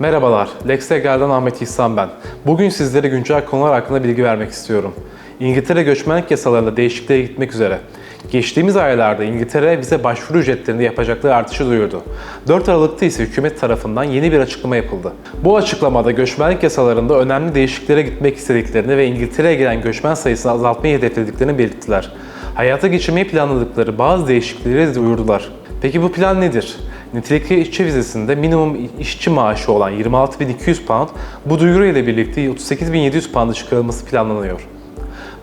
Merhabalar, Lexlegal'dan Ahmet İhsan ben. Bugün sizlere güncel konular hakkında bilgi vermek istiyorum. İngiltere göçmenlik yasalarında değişikliğe gitmek üzere. Geçtiğimiz aylarda İngiltere vize başvuru ücretlerinde yapacakları artışı duyurdu. 4 Aralık'ta ise hükümet tarafından yeni bir açıklama yapıldı. Bu açıklamada göçmenlik yasalarında önemli değişikliklere gitmek istediklerini ve İngiltere'ye gelen göçmen sayısını azaltmayı hedeflediklerini belirttiler. Hayata geçirmeyi planladıkları bazı değişiklikleri duyurdular. Peki bu plan nedir? Nitelikli işçi vizesinde minimum işçi maaşı olan 26.200 pound bu duyuru ile birlikte 38.700 pound'a çıkarılması planlanıyor.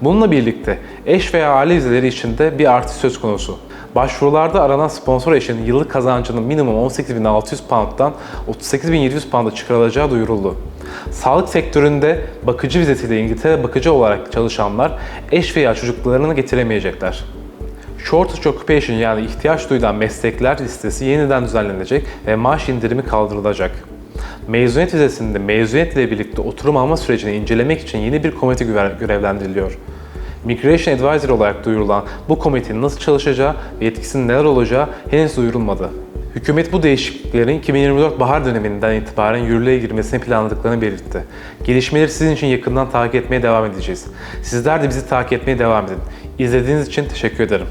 Bununla birlikte eş veya aile vizeleri için de bir artış söz konusu. Başvurularda aranan sponsor eşinin yıllık kazancının minimum 18.600 pound'dan 38.700 pound'a çıkarılacağı duyuruldu. Sağlık sektöründe bakıcı vizesiyle İngiltere bakıcı olarak çalışanlar eş veya çocuklarını getiremeyecekler. Shortage Occupation yani ihtiyaç duyulan meslekler listesi yeniden düzenlenecek ve maaş indirimi kaldırılacak. Mezuniyet vizesinde mezuniyetle birlikte oturum alma sürecini incelemek için yeni bir komite görev- görevlendiriliyor. Migration Advisor olarak duyurulan bu komitenin nasıl çalışacağı ve yetkisinin neler olacağı henüz duyurulmadı. Hükümet bu değişikliklerin 2024 bahar döneminden itibaren yürürlüğe girmesini planladıklarını belirtti. Gelişmeleri sizin için yakından takip etmeye devam edeceğiz. Sizler de bizi takip etmeye devam edin. İzlediğiniz için teşekkür ederim.